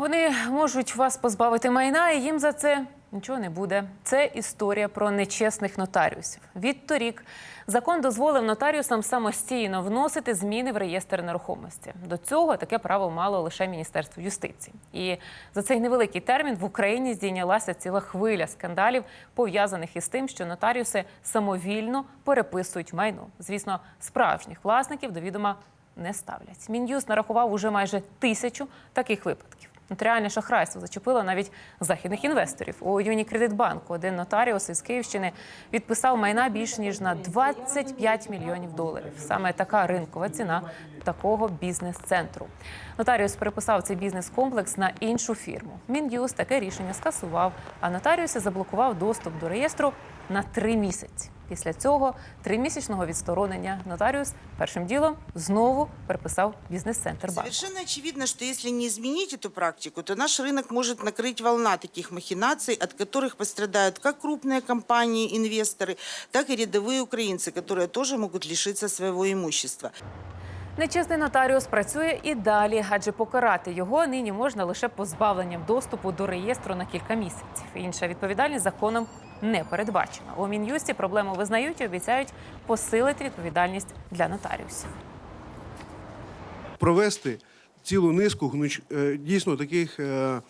Вони можуть вас позбавити майна, і їм за це нічого не буде. Це історія про нечесних нотаріусів. Відторік закон дозволив нотаріусам самостійно вносити зміни в реєстр нерухомості. До цього таке право мало лише Міністерство юстиції. І за цей невеликий термін в Україні здійнялася ціла хвиля скандалів, пов'язаних із тим, що нотаріуси самовільно переписують майно. Звісно, справжніх власників до відома не ставлять. Мін'юз нарахував уже майже тисячу таких випадків. Нотаріальне шахрайство зачепило навіть західних інвесторів. У Юнікредитбанку один нотаріус із Київщини відписав майна більш ніж на 25 мільйонів доларів. Саме така ринкова ціна такого бізнес-центру. Нотаріус переписав цей бізнес-комплекс на іншу фірму. Мін'юз таке рішення скасував, а нотаріуси заблокував доступ до реєстру на три місяці. Після цього тримісячного відсторонення нотаріус першим ділом знову переписав бізнес-центр банку. Совершенно очевидно, что если не изменить эту практику, то наш рынок может накрыть волна таких махинаций, от которых пострадают как крупные компании, инвесторы, так и рядовые украинцы, которые тоже могут лишиться своего имущества. Нечесний нотаріус працює і далі, адже покарати його нині можна лише позбавленням доступу до реєстру на кілька місяців. Інша відповідальність законом не передбачена. У мін'юсті проблему визнають і обіцяють посилити відповідальність для нотаріусів. провести цілу низку е, дійсно таких е,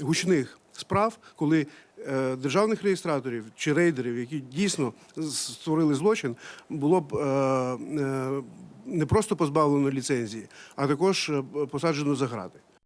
гучних справ, коли е, державних реєстраторів чи рейдерів, які дійсно створили злочин, було б не просто позбавлено ліцензії, а також посаджено за грати.